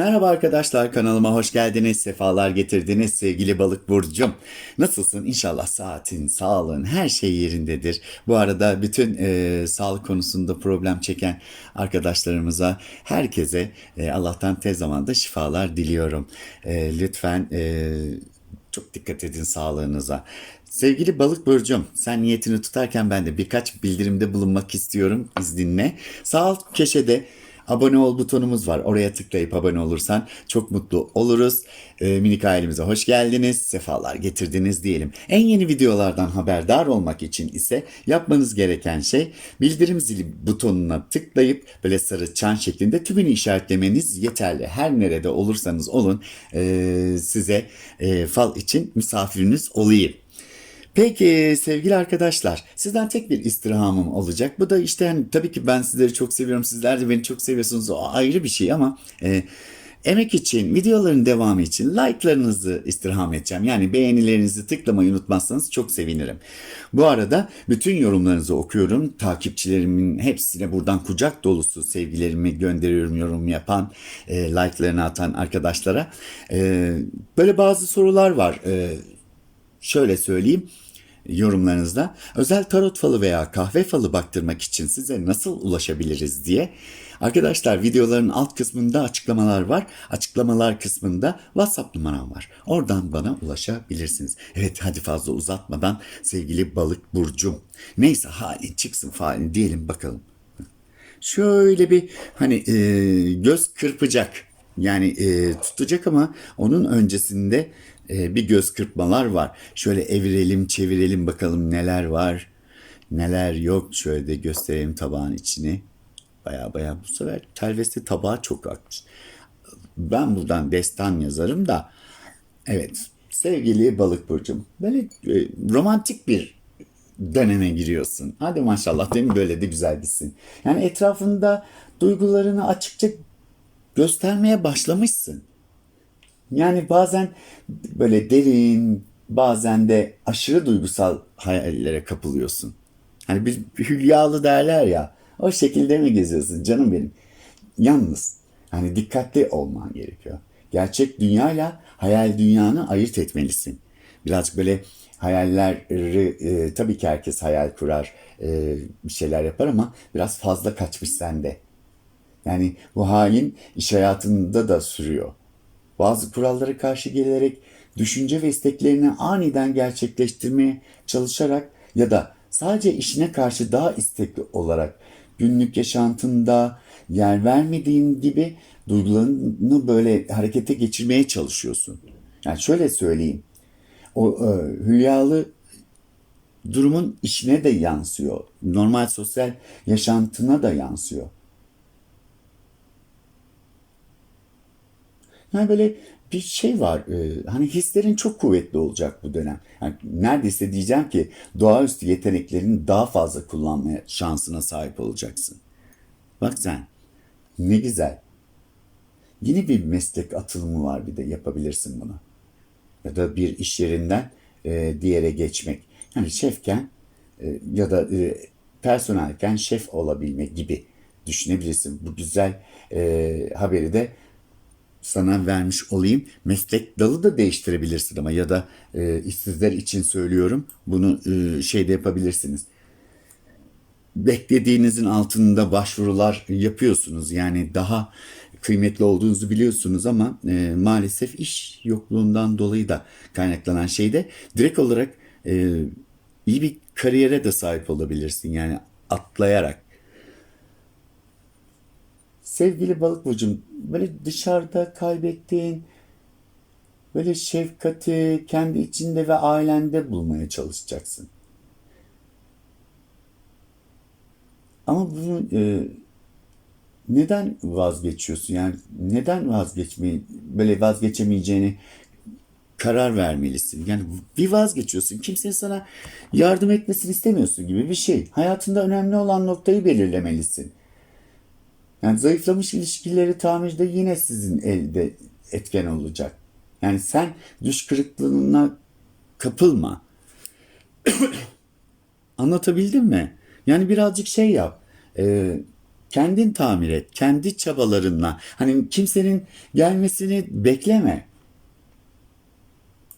Merhaba arkadaşlar kanalıma hoş geldiniz, sefalar getirdiniz sevgili balık burcum. Nasılsın? İnşallah saatin, sağlığın, her şey yerindedir. Bu arada bütün e, sağlık konusunda problem çeken arkadaşlarımıza, herkese e, Allah'tan tez zamanda şifalar diliyorum. E, lütfen e, çok dikkat edin sağlığınıza. Sevgili balık burcum, sen niyetini tutarken ben de birkaç bildirimde bulunmak istiyorum izninle. Sağ alt köşede abone ol butonumuz var. Oraya tıklayıp abone olursan çok mutlu oluruz. Ee, minik ailemize hoş geldiniz, sefalar getirdiniz diyelim. En yeni videolardan haberdar olmak için ise yapmanız gereken şey bildirim zili butonuna tıklayıp böyle sarı çan şeklinde tümünü işaretlemeniz yeterli. Her nerede olursanız olun ee, size ee, fal için misafiriniz olayım. Peki sevgili arkadaşlar sizden tek bir istirhamım olacak. Bu da işte hani tabii ki ben sizleri çok seviyorum. Sizler de beni çok seviyorsunuz. O ayrı bir şey ama e, emek için, videoların devamı için like'larınızı istirham edeceğim. Yani beğenilerinizi tıklamayı unutmazsanız çok sevinirim. Bu arada bütün yorumlarınızı okuyorum. Takipçilerimin hepsine buradan kucak dolusu sevgilerimi gönderiyorum yorum yapan, e, like'larını atan arkadaşlara. E, böyle bazı sorular var. E, şöyle söyleyeyim yorumlarınızda özel tarot falı veya kahve falı baktırmak için size nasıl ulaşabiliriz diye. Arkadaşlar videoların alt kısmında açıklamalar var. Açıklamalar kısmında WhatsApp numaram var. Oradan bana ulaşabilirsiniz. Evet hadi fazla uzatmadan sevgili balık burcum. Neyse halin çıksın falin diyelim bakalım. Şöyle bir hani e, göz kırpacak yani e, tutacak ama onun öncesinde e, bir göz kırpmalar var. Şöyle evirelim çevirelim bakalım neler var neler yok. Şöyle de göstereyim tabağın içini. Baya baya bu sefer telvesti tabağı çok akmış. Ben buradan destan yazarım da evet sevgili balık burcum böyle e, romantik bir döneme giriyorsun. Hadi maşallah değil mi böyle de güzel gitsin. Yani etrafında duygularını açıkça göstermeye başlamışsın. Yani bazen böyle derin, bazen de aşırı duygusal hayallere kapılıyorsun. Hani bir, hülyalı derler ya, o şekilde mi geziyorsun canım benim? Yalnız, hani dikkatli olman gerekiyor. Gerçek dünyayla hayal dünyanı ayırt etmelisin. Birazcık böyle hayalleri, e, tabii ki herkes hayal kurar, e, bir şeyler yapar ama biraz fazla kaçmış sende. Yani bu halin iş hayatında da sürüyor. Bazı kurallara karşı gelerek düşünce ve isteklerini aniden gerçekleştirmeye çalışarak ya da sadece işine karşı daha istekli olarak günlük yaşantında yer vermediğin gibi duygularını böyle harekete geçirmeye çalışıyorsun. Yani şöyle söyleyeyim. O e, hülyalı durumun işine de yansıyor. Normal sosyal yaşantına da yansıyor. Yani böyle bir şey var. e, hani hislerin çok kuvvetli olacak bu dönem. Yani neredeyse diyeceğim ki doğaüstü yeteneklerini daha fazla kullanmaya şansına sahip olacaksın. Bak sen ne güzel. Yeni bir meslek atılımı var bir de yapabilirsin bunu. Ya da bir iş yerinden e, diğere geçmek. Yani şefken e, ya da e, personelken şef olabilme gibi düşünebilirsin. Bu güzel e, haberi de sana vermiş olayım. Meslek dalı da değiştirebilirsin ama ya da e, işsizler için söylüyorum. Bunu e, şeyde yapabilirsiniz. Beklediğinizin altında başvurular yapıyorsunuz. Yani daha kıymetli olduğunuzu biliyorsunuz ama e, maalesef iş yokluğundan dolayı da kaynaklanan şeyde direkt olarak e, iyi bir kariyere de sahip olabilirsin. Yani atlayarak Sevgili balık burcum böyle dışarıda kaybettiğin böyle şefkati kendi içinde ve ailende bulmaya çalışacaksın. Ama bunu e, neden vazgeçiyorsun? Yani neden vazgeçmeyi böyle vazgeçemeyeceğini karar vermelisin. Yani bir vazgeçiyorsun. Kimsenin sana yardım etmesini istemiyorsun gibi bir şey. Hayatında önemli olan noktayı belirlemelisin. Yani zayıflamış ilişkileri tamirde yine sizin elde etken olacak. Yani sen düş kırıklığına kapılma. Anlatabildim mi? Yani birazcık şey yap. E, kendin tamir et. Kendi çabalarınla. Hani kimsenin gelmesini bekleme.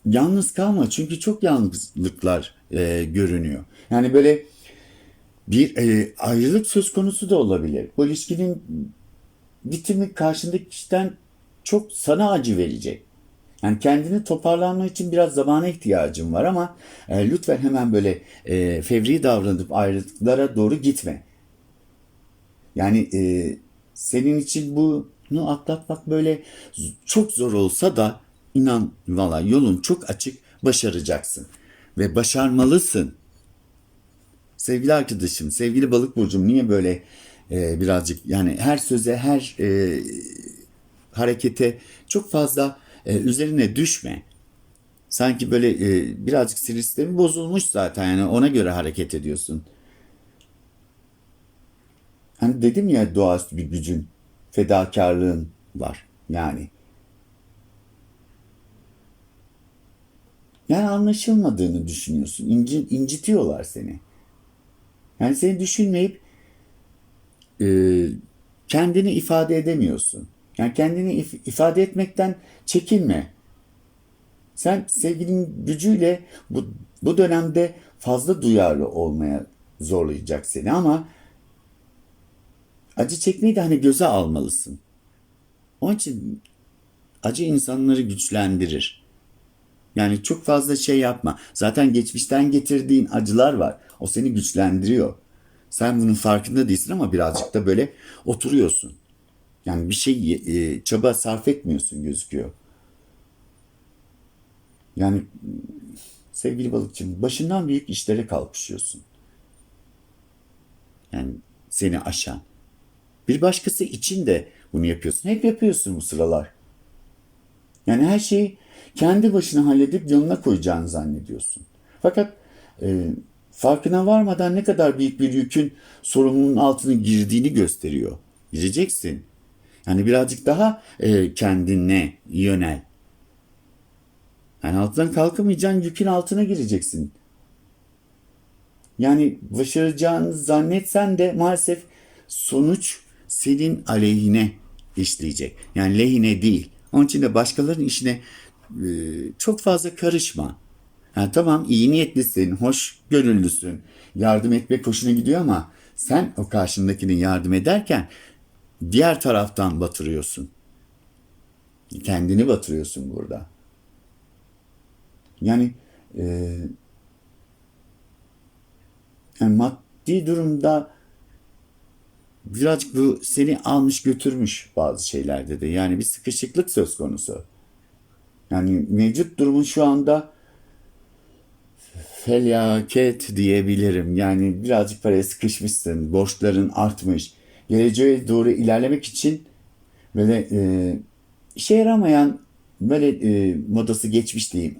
Yalnız kalma çünkü çok yalnızlıklar e, görünüyor. Yani böyle bir e, ayrılık söz konusu da olabilir. Bu ilişkinin bitimi karşındaki kişiden çok sana acı verecek. Yani kendini toparlanma için biraz zamana ihtiyacın var ama e, lütfen hemen böyle e, fevri davranıp ayrılıklara doğru gitme. Yani e, senin için bunu atlatmak böyle çok zor olsa da inan valla yolun çok açık başaracaksın. Ve başarmalısın. Sevgili arkadaşım, sevgili balık burcum niye böyle e, birazcık yani her söze, her e, harekete çok fazla e, üzerine düşme. Sanki böyle e, birazcık sinir sistemi bozulmuş zaten yani ona göre hareket ediyorsun. Hani dedim ya doğaüstü bir gücün, fedakarlığın var yani. Yani anlaşılmadığını düşünüyorsun. İnci, incitiyorlar seni. Yani seni düşünmeyip e, kendini ifade edemiyorsun. Yani kendini if- ifade etmekten çekinme. Sen sevginin gücüyle bu, bu dönemde fazla duyarlı olmaya zorlayacak seni ama acı çekmeyi de hani göze almalısın. Onun için acı insanları güçlendirir. Yani çok fazla şey yapma. Zaten geçmişten getirdiğin acılar var. O seni güçlendiriyor. Sen bunun farkında değilsin ama birazcık da böyle oturuyorsun. Yani bir şey e, çaba sarf etmiyorsun gözüküyor. Yani sevgili balıkçım başından büyük işlere kalkışıyorsun. Yani seni aşan. Bir başkası için de bunu yapıyorsun. Hep yapıyorsun bu sıralar. Yani her şeyi kendi başına halledip yanına koyacağını zannediyorsun. Fakat e, farkına varmadan ne kadar büyük bir yükün sorumluluğun altına girdiğini gösteriyor. Gireceksin. Yani birazcık daha e, kendine yönel. Yani altından kalkamayacağın yükün altına gireceksin. Yani başaracağını zannetsen de maalesef sonuç senin aleyhine işleyecek. Yani lehine değil. Onun için de başkalarının işine e, çok fazla karışma. Yani tamam iyi niyetlisin, hoş gönüllüsün, yardım etmek hoşuna gidiyor ama sen o karşındakinin yardım ederken diğer taraftan batırıyorsun. Kendini batırıyorsun burada. Yani, e, yani maddi durumda birazcık bu seni almış götürmüş bazı şeylerde de. Yani bir sıkışıklık söz konusu. Yani mevcut durumun şu anda felaket diyebilirim. Yani birazcık paraya sıkışmışsın, borçların artmış. Geleceğe doğru ilerlemek için böyle e, işe yaramayan böyle e, modası geçmiş diyeyim.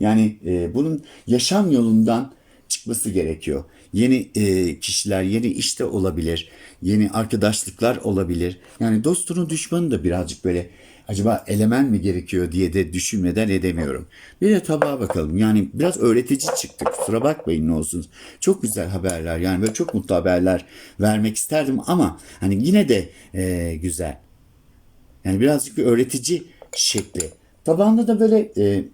Yani e, bunun yaşam yolundan çıkması gerekiyor. Yeni e, kişiler, yeni işte olabilir, yeni arkadaşlıklar olabilir. Yani dostunu düşmanı da birazcık böyle acaba elemen mi gerekiyor diye de düşünmeden edemiyorum. Bir de tabağa bakalım. Yani biraz öğretici çıktı. Kusura bakmayın ne olsun. Çok güzel haberler. Yani böyle çok mutlu haberler vermek isterdim ama hani yine de e, güzel. Yani birazcık bir öğretici şekli. Tabağında da böyle e,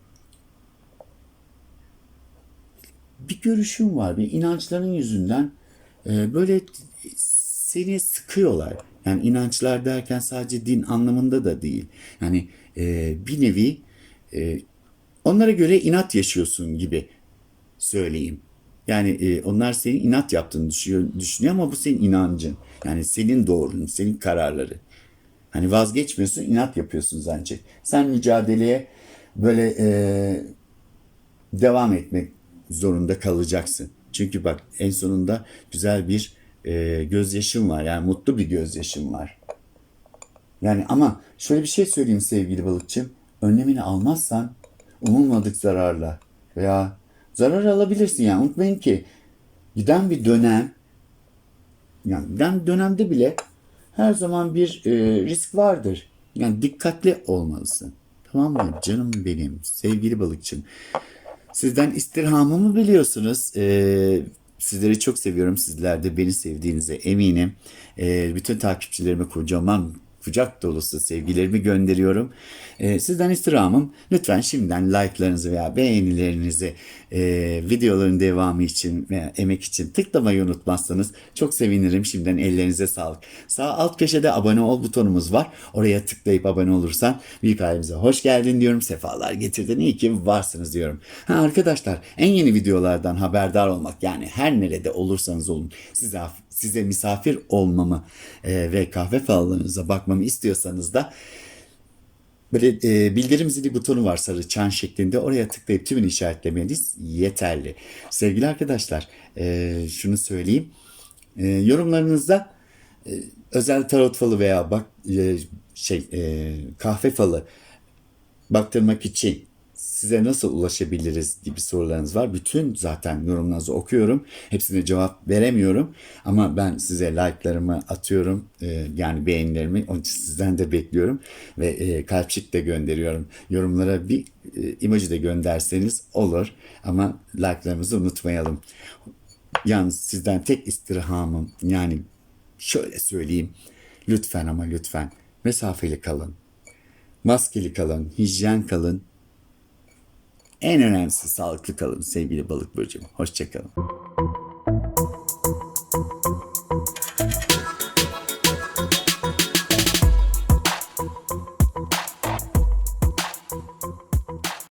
bir görüşüm var. Bir inançların yüzünden e, böyle seni sıkıyorlar. Yani inançlar derken sadece din anlamında da değil. Yani e, bir nevi e, onlara göre inat yaşıyorsun gibi söyleyeyim. Yani e, onlar senin inat yaptığını düşünüyor, düşünüyor ama bu senin inancın. Yani senin doğrun, senin kararları. Hani vazgeçmiyorsun, inat yapıyorsun zannedecek. Sen mücadeleye böyle e, devam etmek zorunda kalacaksın. Çünkü bak en sonunda güzel bir e, gözyaşım var. Yani mutlu bir gözyaşım var. Yani ama şöyle bir şey söyleyeyim sevgili balıkçım. Önlemini almazsan umulmadık zararla veya zarar alabilirsin. Yani unutmayın ki giden bir dönem yani giden dönemde bile her zaman bir e, risk vardır. Yani dikkatli olmalısın. Tamam mı canım benim sevgili balıkçım. Sizden istirhamımı biliyorsunuz. Ee, Sizleri çok seviyorum. Sizler de beni sevdiğinize eminim. Ee, bütün takipçilerime kocaman kucak dolusu sevgilerimi gönderiyorum. Ee, sizden istirhamım lütfen şimdiden like'larınızı veya beğenilerinizi e, videoların devamı için veya emek için tıklamayı unutmazsanız çok sevinirim. Şimdiden ellerinize sağlık. Sağ alt köşede abone ol butonumuz var. Oraya tıklayıp abone olursan büyük ailemize hoş geldin diyorum. Sefalar getirdin. İyi ki varsınız diyorum. Ha arkadaşlar en yeni videolardan haberdar olmak yani her nerede olursanız olun size size misafir olmamı e, ve kahve fallarınıza bakmamı istiyorsanız da Böyle e, bildirim zili butonu var sarı çan şeklinde. Oraya tıklayıp tümünü işaretlemeniz yeterli. Sevgili arkadaşlar e, şunu söyleyeyim. E, yorumlarınızda e, özel tarot falı veya bak e, şey e, kahve falı baktırmak için size nasıl ulaşabiliriz gibi sorularınız var. Bütün zaten yorumlarınızı okuyorum. Hepsine cevap veremiyorum. Ama ben size like'larımı atıyorum. Ee, yani beğenilerimi onun için sizden de bekliyorum. Ve e, kalpçik de gönderiyorum. Yorumlara bir e, emoji de gönderseniz olur. Ama like'larımızı unutmayalım. Yalnız sizden tek istirhamım yani şöyle söyleyeyim. Lütfen ama lütfen mesafeli kalın. Maskeli kalın, hijyen kalın. En önemlisi sağlıklı kalın sevgili balık burcum. Hoşçakalın.